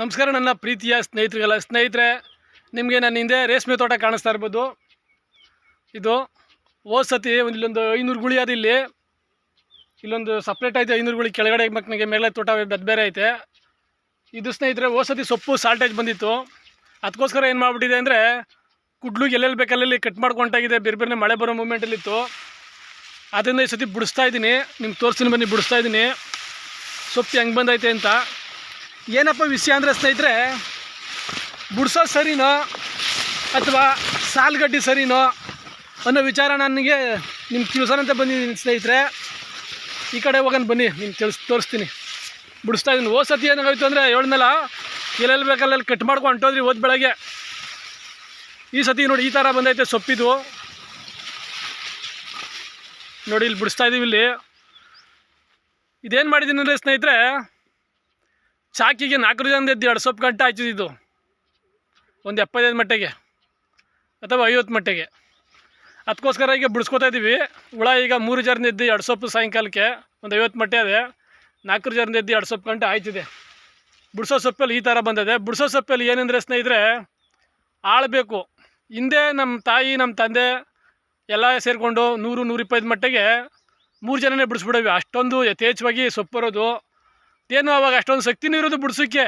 ನಮಸ್ಕಾರ ನನ್ನ ಪ್ರೀತಿಯ ಸ್ನೇಹಿತರಿಗೆಲ್ಲ ಸ್ನೇಹಿತರೆ, ನಿಮಗೆ ನನ್ನ ಹಿಂದೆ ರೇಷ್ಮೆ ತೋಟ ಕಾಣಿಸ್ತಾ ಇರ್ಬೋದು. ಇದು ಹೋದ ಸತಿ ಇಲ್ಲೊಂದು ಐನೂರು ಗುಳಿ ಅದು ಇಲ್ಲಿ. ಇಲ್ಲೊಂದು ಸಪ್ರೇಟ್ ಐತೆ ಐನೂರು ಗುಳಿ ಕೆಳಗಡೆ ಮಕ್ಕಳಿಗೆ ಮೇಲೆ ತೋಟ ಬೇರೆ ಐತೆ. ಇದು ಸ್ನೇಹಿತರೆ, ಹೋದ ಸತಿ ಸೊಪ್ಪು ಸಾಲ್ಟೇಜ್ ಬಂದಿತ್ತು. ಅದಕ್ಕೋಸ್ಕರ ಏನು ಮಾಡಿಬಿಟ್ಟಿದೆ ಅಂದರೆ ಕುಡ್ಲು ಎಲ್ಲೆಲ್ಲಿ ಬೇಕಲ್ಲಿ ಕಟ್ ಮಾಡ್ಕೊಂಟಾಗಿದೆ ಬೇರೆ ಬೇರೆ ಮಳೆ ಬರೋ ಮೂಮೆಂಟಲ್ಲಿತ್ತು ಅದರಿಂದ ಈ ಸತಿ ಬಿಡಿಸ್ತಾ ಇದ್ದೀನಿ. ನಿಮ್ಗೆ ತೋರಿಸ್ತೀನಿ ಬನ್ನಿ, ಬಿಡಿಸ್ತಾ ಇದ್ದೀನಿ. ಸೊಪ್ಪು ಹೆಂಗೆ ಬಂದೈತೆ ಅಂತ. ಏನಪ್ಪ ವಿಷಯ ಅಂದರೆ ಸ್ನೇಹಿತರೆ, ಬುಡ್ಸೋ ಸರಿನೋ ಅಥವಾ ಸಾಲ್ಗಡ್ಡಿ ಸರಿನೋ ಅನ್ನೋ ವಿಚಾರ ನನಗೆ ನಿಮ್ಗೆ ತಿಳಿಸೋಣಂತ ಬಂದಿದ್ದೀನಿ ಸ್ನೇಹಿತರೆ. ಈ ಕಡೆ ಹೋಗೋಣ ಬನ್ನಿ, ನಿಮ್ಗೆ ತಿಳಿಸ್ ತೋರಿಸ್ತೀನಿ. ಬಿಡಿಸ್ತಾ ಇದ್ದೀನಿ ಹೋದ ಸತಿ ಏನಾಗೋಯ್ತು ಅಂದರೆ ಹೇಳಿದ್ನಲ್ಲ ಎಲ್ಲೆಲ್ಲಿ ಬೇಕಲ್ಲೆಲ್ಲಿ ಕಟ್ ಮಾಡ್ಕೊಂಡು ಹೊಂಟೋದ್ರಿ ಹೋದ ಬೆಳಗ್ಗೆ. ಈ ಸತಿ ನೋಡಿ ಈ ಥರ ಬಂದೈತೆ ಸೊಪ್ಪಿದು. ನೋಡಿ ಇಲ್ಲಿ ಬಿಡಿಸ್ತಾ ಇದ್ದೀವಿ ಇಲ್ಲಿ. ಇದೇನು ಮಾಡಿದ್ದೀನಿ ಅಂದರೆ ಸ್ನೇಹಿತರೆ ಚಾಕಿಗೆ ನಾಲ್ಕು ಜನ ಎದ್ದು ಎರಡು ಸೊಪ್ಪು ಗಂಟೆ ಇದು. ಒಂದು ಎಪ್ಪತ್ತೈದು ಮಟ್ಟಿಗೆ ಅಥವಾ ಐವತ್ತು ಮಟ್ಟಿಗೆ. ಅದಕ್ಕೋಸ್ಕರ ಈಗ ಬಿಡಿಸ್ಕೊತಾ ಇದ್ದೀವಿ ಹುಳ ಈಗ ಮೂರು ಜನ ಎದ್ದು ಎರಡು ಸೊಪ್ಪು ಸಾಯಂಕಾಲಕ್ಕೆ ಒಂದು ಐವತ್ತು ಮಟ್ಟೆ ಅದೇ ನಾಲ್ಕು ಜನ ಎದ್ದು ಎರಡು ಸೊಪ್ಪು ಗಂಟೆ ಆಯ್ತಿದೆ. ಬಿಡಿಸೋ ಸೊಪ್ಪಲ್ಲಿ ಈ ಥರ ಬಂದಿದೆ. ಬಿಡಿಸೋ ಸೊಪ್ಪಲ್ಲಿ ಏನಂದರೆ ಸ್ನೇಹಿತರೆ, ಆಳಬೇಕು. ಹಿಂದೆ ನಮ್ಮ ತಾಯಿ, ನಮ್ಮ ತಂದೆ ಎಲ್ಲ ಸೇರಿಕೊಂಡು ನೂರು ನೂರಿಪ್ಪತ್ತು ಮಟ್ಟಿಗೆ ಮೂರು ಜನನೇ ಬಿಡಿಸ್ಬಿಡೋವಿ. ಅಷ್ಟೊಂದು ಯಥೇಚ್ಛವಾಗಿ ಸೊಪ್ಪು ಬರೋದು. ಏನು ಅವಾಗ ಅಷ್ಟೊಂದು ಶಕ್ತಿನೂ ಇರೋದು ಬಿಡ್ಸೋಕ್ಕೆ.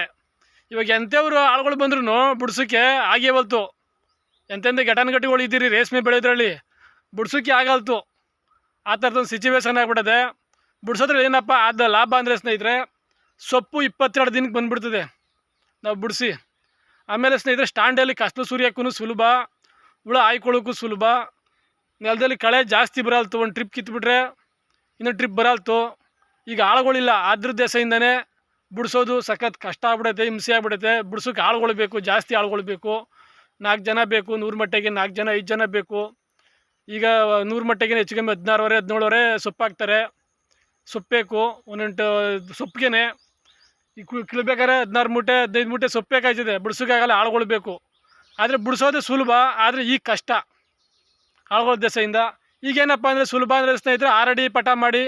ಇವಾಗ ಎಂಥವ್ರು ಆಳುಗಳು ಬಂದ್ರೂ ಬಿಡ್ಸೋಕ್ಕೆ ಆಗೇ ಬಲ್ತು ಎಂತೆಂಥ ಘಟನಘಟಿಗಳು ಇದ್ದೀರಿ ರೇಷ್ಮೆ ಬೆಳೆಯೋದ್ರಲ್ಲಿ. ಬಿಡ್ಸೋಕ್ಕೆ ಆಗಲ್ತು ಆ ಥರದೊಂದು ಸಿಚುವೇಶನ್ ಆಗಿಬಿಡದೆ ಬಿಡ್ಸೋದ್ರಲ್ಲಿ ಏನಪ್ಪ ಅದು ಲಾಭ ಅಂದರೆ ಸ್ನೇಹಿತರೆ, ಸೊಪ್ಪು ಇಪ್ಪತ್ತೆರಡು ದಿನಕ್ಕೆ ಬಂದುಬಿಡ್ತದೆ. ನಾವು ಬಿಡಿಸಿ. ಆಮೇಲೆ ಸ್ನೇಹಿತರೆ, ಸ್ಟ್ಯಾಂಡಲ್ಲಿ ಕಷ್ಟ ಸುರಿಯೋಕ್ಕೂ ಸುಲಭ, ಹುಳ ಹಾಯ್ಕೊಳ್ಳೋಕ್ಕೂ ಸುಲಭ. ನೆಲದಲ್ಲಿ ಕಳೆ ಜಾಸ್ತಿ ಬರಲ್ತು, ಒಂದು ಟ್ರಿಪ್ ಕಿತ್ಬಿಟ್ರೆ, ಇನ್ನೊಂದು ಟ್ರಿಪ್ ಬರಲ್ತು. ಈಗ ಆಳುಗಳಿಲ್ಲ. ಅದ್ರ ದೇಶದಿಂದನೇ ಬಿಡಿಸೋದು ಸಖತ್ ಕಷ್ಟ ಆಗ್ಬಿಡುತ್ತೆ, ಹಿಂಸೆ ಆಗ್ಬಿಡುತ್ತೆ. ಬಿಡ್ಸೋಕೆ ಆಳುಗಳು ಬೇಕು, ಜಾಸ್ತಿ ಆಳುಗಳು ಬೇಕು. ನಾಲ್ಕು ಜನ ಬೇಕು, ನೂರು ಮಟ್ಟಿಗೆ ನಾಲ್ಕು ಜನ, ಐದು ಜನ ಬೇಕು. ಈಗ ನೂರು ಮಟ್ಟಿಗೆ ಹೆಚ್ಚು ಕಮ್ಮಿ ಹದಿನಾರುವರೆ, ಹದಿನೇಳುವರೆ ಸೊಪ್ಪು ಹಾಕ್ತಾರೆ. ಸೊಪ್ಪು ಬೇಕು, ಒಂದೆಂಟು ಸೊಪ್ಪಿಗೆ ಈ ಕೀಳ್ಬೇಕಾದ್ರೆ ಹದಿನಾರು ಮೂಟೆ, ಹದಿನೈದು ಮೂಟೆ ಸೊಪ್ಪು ಬೇಕಾಯ್ತದೆ ಬಿಡ್ಸೋಕ್ಕಾಗಲ್ಲ ಆಳುಗಳು ಬೇಕು. ಆದರೆ ಬಿಡಿಸೋದೇ ಸುಲಭ, ಆದರೆ ಈಗ ಕಷ್ಟ. ಆಳುಗಳ ದೆಸೆಯಿಂದ ಈಗೇನಪ್ಪ ಅಂದರೆ ಸುಲಭ ಅಂದರೆ ಸ್ನೇಹಿತರೆ, ಆರಡಿ ಪಟ ಮಾಡಿ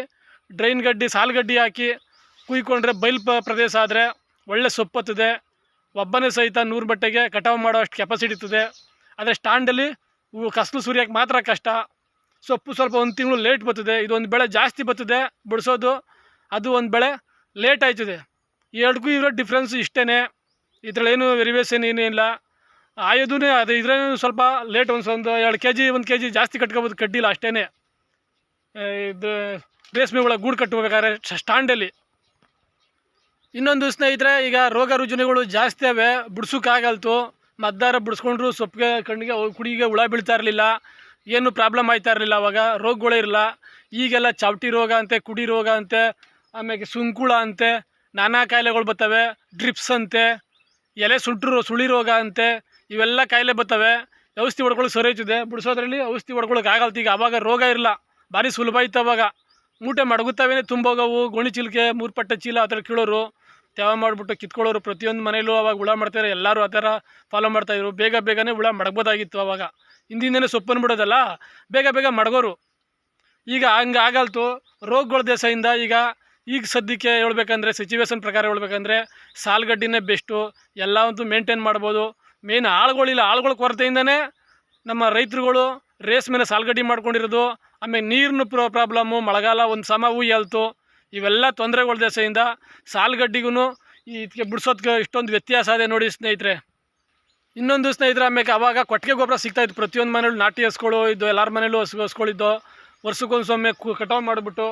ಡ್ರೈನ್ ಗಡ್ಡಿ ಸಾಲುಗಡ್ಡಿ ಹಾಕಿ ಕುಯ್ಕೊಂಡ್ರೆ ಬಯಲು ಪ ಪ್ರದೇಶ ಆದರೆ ಒಳ್ಳೆ ಸೊಪ್ಪತ್ತದೆ. ಒಬ್ಬನೇ ಸಹಿತ ನೂರು ಬಟ್ಟೆಗೆ ಕಟಾವು ಮಾಡೋ ಅಷ್ಟು ಕೆಪಾಸಿಟಿ ಇರ್ತದೆ. ಆದರೆ ಸ್ಟ್ಯಾಂಡಲ್ಲಿ ಕಸಲು ಸುರಿಯೋಕ್ಕೆ ಮಾತ್ರ ಕಷ್ಟ. ಸೊಪ್ಪು ಸ್ವಲ್ಪ ಒಂದು ತಿಂಗಳು ಲೇಟ್ ಬರ್ತದೆ. ಇದೊಂದು ಬೆಳೆ ಜಾಸ್ತಿ ಬರ್ತದೆ ಬಿಡಿಸೋದು. ಅದು ಒಂದು ಬೆಳೆ ಲೇಟ್ ಆಯ್ತದೆ. ಎರಡಕ್ಕೂ ಇರೋ ಡಿಫ್ರೆನ್ಸ್ ಇಷ್ಟೇ ಇದ್ರಲ್ಲಿ ಏನು ವೆರಿವೇಷನ್ ಇಲ್ಲ. ಆಯೋದೂ ಅದು ಇದ್ರೇ ಸ್ವಲ್ಪ ಲೇಟ್ ಒಂದು ಒಂದು ಎರಡು ಕೆ ಜಿ ಒಂದು ಕೆ ಜಿ ಜಾಸ್ತಿ ಕಟ್ಕೋಬೋದು ಕಡ್ಡಿಲ್ಲ ಅಷ್ಟೇ ಇದು ರೇಷ್ಮೆ ಹುಳ ಗೂಡು ಕಟ್ಟಬೇಕಾದ್ರೆ ಸ್ಟ್ಯಾಂಡಲ್ಲಿ. ಇನ್ನೊಂದು ಸ್ನೇಹಿತರೆ, ಈಗ ರೋಗ ರುಜಿನಗಳು ಜಾಸ್ತಿ ಅವೆ ಬಿಡ್ಸೋಕ್ಕಾಗಲ್ತು ಮದ್ದಾರ ಬಿಡಿಸ್ಕೊಂಡ್ರು ಸೊಪ್ಪಿಗೆ, ಕಣ್ಣಿಗೆ ಕುಡಿಗೆ ಹುಳ ಬೀಳ್ತಾ ಇರಲಿಲ್ಲ. ಏನು ಪ್ರಾಬ್ಲಮ್ ಆಯ್ತಾ ಇರಲಿಲ್ಲ ಅವಾಗ, ರೋಗಗಳೇ ಇರಲ್ಲ. ಈಗೆಲ್ಲ ಚಾವಟಿ ರೋಗ ಅಂತೆ, ಕುಡಿ ರೋಗ ಅಂತೆ ಆಮೇಲೆ ಸುಂಕುಳ ಅಂತೆ, ನಾನಾ ಕಾಯಿಲೆಗಳು ಬರ್ತವೆ, ಡ್ರಿಪ್ಸ್ ಅಂತೆ, ಎಲೆ ಸುಂಟ್ರು ಸುಳಿ ರೋಗ ಅಂತೆ, ಇವೆಲ್ಲ ಕಾಯಿಲೆ ಬರ್ತವೆ. ಔಷಧಿ ಹೊಡ್ಕೊಳ್ಳೋಕೆ ಸರಿಯುತ್ತಿದೆ ಬಿಡಿಸೋದ್ರಲ್ಲಿ ಔಷಧಿ ಹೊಡ್ಕೊಳ್ಳೋಕೆ ಆಗಲ್ತು. ಈಗ ಅವಾಗ ರೋಗ ಇರಲ್ಲ. ಭಾರಿ ಸುಲಭ ಇತ್ತು ಅವಾಗ. ಮೂಟೆ ಮಡಗುತ್ತವೇನೆ ತುಂಬೋಗವು, ಗೋಣಿ ಚೀಲಕ್ಕೆ ಮೂರು ಪಟ್ಟೆ ಚೀಲ ಆ ಥರ ಕೀಳೋರು. ತ್ಯಾವ ಮಾಡಿಬಿಟ್ಟು ಕಿತ್ಕೊಳ್ಳೋರು ಪ್ರತಿಯೊಂದು ಮನೇಲೂ ಅವಾಗ ಹುಳ ಮಾಡ್ತಾರೆ, ಎಲ್ಲರೂ ಆ ಥರ ಫಾಲೋ ಮಾಡ್ತಾಯಿದ್ರು ಬೇಗ ಬೇಗನೆ ಹುಳ ಮಡಗ್ಬೋದಾಗಿತ್ತು ಅವಾಗ. ಹಿಂದಿಂದನೇ ಸೊಪ್ಪನ್ನು ಬಿಡೋದಲ್ಲ, ಬೇಗ ಬೇಗ ಮಡಗೋರು. ಈಗ ಹಂಗೆ ಆಗಲ್ತು. ರೋಗಗಳ ದೇಶದಿಂದ ಈಗ ಈಗ ಸದ್ಯಕ್ಕೆ ಹೇಳ್ಬೇಕಂದ್ರೆ ಸಿಚುವೇಶನ್ ಪ್ರಕಾರ ಹೇಳ್ಬೇಕಂದ್ರೆ, ಸಾಲ್ಗಡ್ಡಿನೇ ಬೆಸ್ಟು ಎಲ್ಲ ಅಂತೂ ಮೇಂಟೈನ್ ಮಾಡ್ಬೋದು. ಮೇನ್ ಆಳುಗಳಿಲ್ಲ, ಆಳುಗಳ ಕೊರತೆಯಿಂದನೇ ನಮ್ಮ ರೈತರುಗಳು ರೇಸ್ ಮೇಲೆ ಸಾಲ್ಗಡ್ಡಿ ಮಾಡ್ಕೊಂಡಿರೋದು. ಆಮೇಲೆ ನೀರಿನ ಪ್ರ, ಪ್ರಾಬ್ಲಮ್ಮು, ಮಳೆಗಾಲ ಒಂದು ಸಮ ಉಯ್ಯಲ್ತು ಇವೆಲ್ಲ ತೊಂದರೆಗಳ ದೆಸೆಯಿಂದ ಸಾಲುಗಡ್ಡಿಗೂ ಇದಕ್ಕೆ ಬಿಡ್ಸೋದಕ್ಕೆ ಇಷ್ಟೊಂದು ವ್ಯತ್ಯಾಸ ಇದೆ ನೋಡಿ ಸ್ನೇಹಿತರೆ. ಇನ್ನೊಂದು ಸ್ನೇಹಿತರೆ ಆಮೇಲೆ ಅವಾಗ ಕೊಟ್ಟಿಗೆ ಗೊಬ್ಬರ ಸಿಗ್ತಾಯಿತ್ತು ಪ್ರತಿಯೊಂದು ಮನೇಲಿ ನಾಟಿ ಹಸ್ಗಳು ಇದ್ದು, ಎಲ್ಲರ ಮನೇಲೂ ಹಸು ಹಸ್ಗಳಿದ್ದು ವರ್ಷಕ್ಕೊಂದು ಸೊಮ್ಮೆ ಕಟಾವು ಮಾಡಿಬಿಟ್ಟು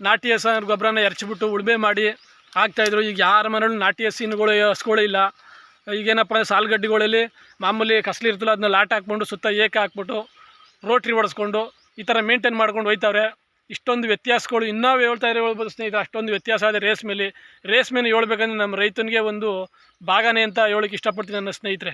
ನಾಟಿ ಹಸ ಗೊಬ್ಬರನ ಎರಚಿಬಿಟ್ಟು ಉಳುಮೆ ಮಾಡಿ ಹಾಕ್ತಾಯಿದ್ರು ಈಗ ಯಾರ ಮನೇಲೂ ನಾಟಿ ಹಸಿನಗಳು ಹಸ್ಕೊಳ್ಳಿಲ್ಲ ಈಗೇನಪ್ಪ ಸಾಲುಗಡ್ಡೆಗಳಲ್ಲಿ ಮಾಮೂಲಿ ಕಸಲಿರ್ತಲ್ಲ ಅದನ್ನ ಲಾಟ್ ಹಾಕ್ಕೊಂಡು ಸುತ್ತ ಏಕೆ ಹಾಕ್ಬಿಟ್ಟು ರೋಟ್ರಿ ಹೊಡೆಸ್ಕೊಂಡು ಈ ಥರ ಮೇಂಟೈನ್ ಮಾಡ್ಕೊಂಡು ಹೋಯ್ತವ್ರೆ. ಇಷ್ಟೊಂದು ವ್ಯತ್ಯಾಸಗಳು, ಇನ್ನೂ ಹೇಳ್ತಾ ಇರೋ ಹೇಳ್ಬೋದು ಸ್ನೇಹಿತರೆ, ಅಷ್ಟೊಂದು ವ್ಯತ್ಯಾಸ ಆದರೆ ರೇಸ್ ಮೇಲೆ ರೇಸ್ ಮೇಲೆ ಹೇಳ್ಬೇಕಂದ್ರೆ ನಮ್ಮ ರೈತನಿಗೆ ಒಂದು ಭಾಗನೇ ಅಂತ ಹೇಳೋಕ್ಕೆ ಇಷ್ಟಪಡ್ತೀನಿ ನನ್ನ ಸ್ನೇಹಿತರೆ.